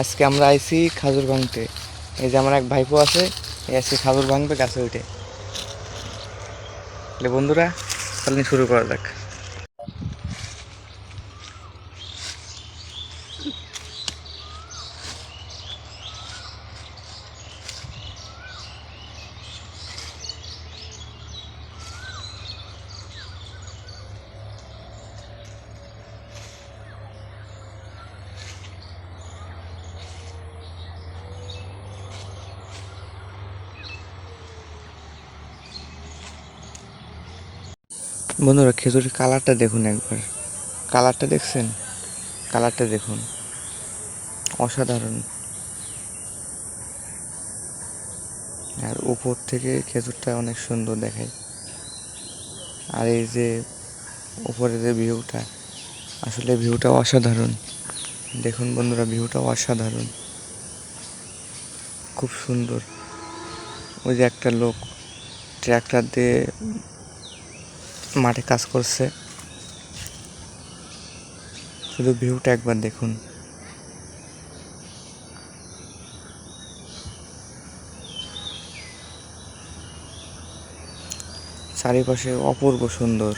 আজকে আমরা আইছি খাজুর ভাঙতে এই যে আমার এক ভাইপো আছে, এই আজকে খাজুর ভাঙবে গাছে উঠে। তাহলে বন্ধুরা, তাহলে শুরু করা যাক। বন্ধুরা, খেজুরের কালারটা দেখুন একবার। কালারটা দেখছেন? কালারটা দেখুন। অসাধারণ। আর উপর থেকে খেজুরটা অনেক সুন্দর দেখায়। আর এই যে উপরে যে ভিউটা, আসলে ভিউটা অসাধারণ। দেখুন বন্ধুরা, ভিউটা অসাধারণ। খুব সুন্দর। ওই যে একটা লোক ট্র্যাক্টর দিয়ে মাঠে কাজ করছে। শুধু ভিউটা একবার দেখুন। চারিপাশে অপূর্ব সুন্দর।